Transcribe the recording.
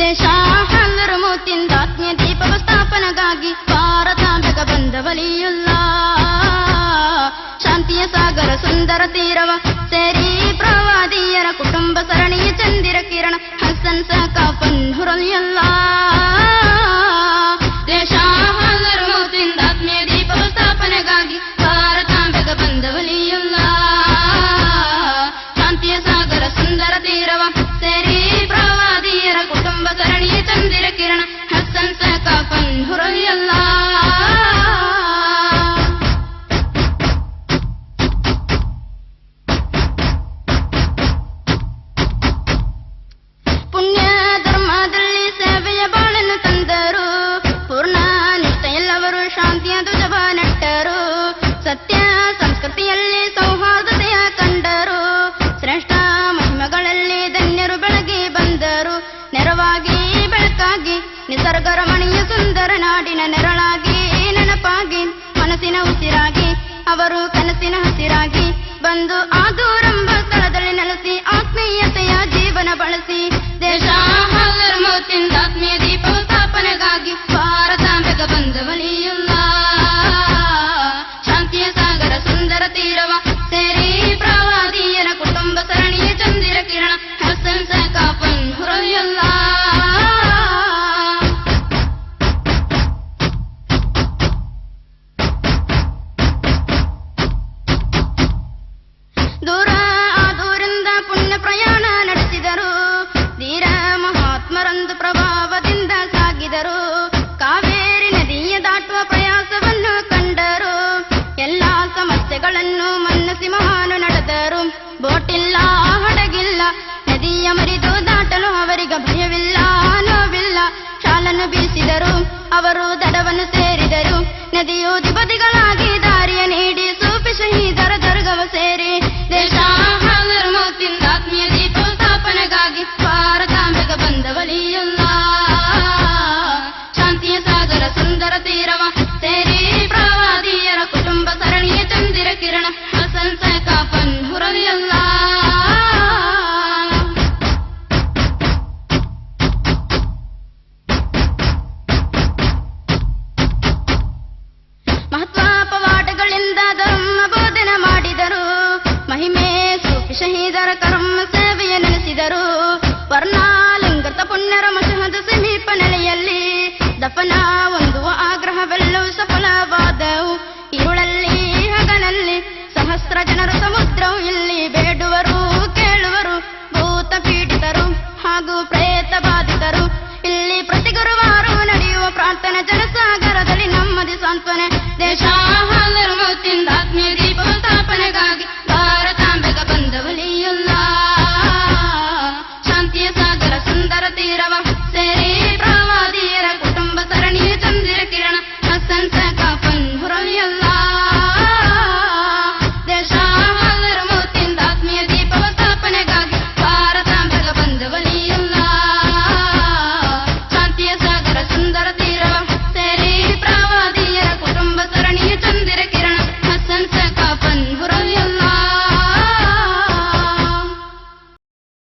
ದೇಶ ಹಲ್ಲರು ಮೂತಿಂದ ಆತ್ಮೀಯ ದೀಪವ ಸ್ಥಾಪನೆಗಾಗಿ ಭಾರತಾಂಬೆಗ ಬಂದವಲಿಯುಲ್ಲ ಶಾಂತಿಯ ಸಾಗರ ಸುಂದರ ತೀರವ ಸೇರಿ ಪ್ರವಾದಿಯರ ಕುಟುಂಬ ಸರಣಿಯ ಚಂದಿರ ಕಿರಣ ಹಸನ್ ಸಕಾಪನ್ ಹುರಲಿಯಲ್ಲ ದೇಶ ಹಲ್ಲರು ಮೂತಿಂದ ಆತ್ಮೀಯ ದೀಪವ ಸ್ಥಾಪನೆಗಾಗಿ ಶಾಂತಿಯ ಸಾಗರ ಸುಂದರ ತೀರವ ಶ್ರೇಷ್ಠ ಮಹಿಮೆಗಳಲ್ಲಿ ಧನ್ಯರು ಬೆಳಗಿ ಬಂದರು. ನೆರವಾಗಿ, ಬೆಳಕಾಗಿ ನಿಸರ್ಗ ರಮಣೀಯ ಸುಂದರ ನಾಡಿನ ನೆರಳಾಗಿ, ನೆನಪಾಗಿ, ಮನಸ್ಸಿನ ಉಸಿರಾಗಿ, ಅವರು ಕನಸಿನ ಹಸಿರಾಗಿ ಬಂದು ಸ್ಥಳದಲ್ಲಿ ನಡೆದರು ಬೋಟಿಲ್ಲ, ಹಡಗಿಲ್ಲ. ನದಿಯ ಮರಿದು ದಾಟಲು ಅವರಿಗೆ ಭಯವಿಲ್ಲ, ನೋವಿಲ್ಲ. ಶಾಲನ್ನು ಬೀಸಿದರು ಅವರು ದಡವನ್ನು ಸೇರಿದರು. ನದಿಯು ದಿಬದಿಗಳಾಗಿ ದಾರಿಯ ನೀಡಿ ಸೂಪಿ ಶಹೀದರ ದರ್ಗವ dafanaban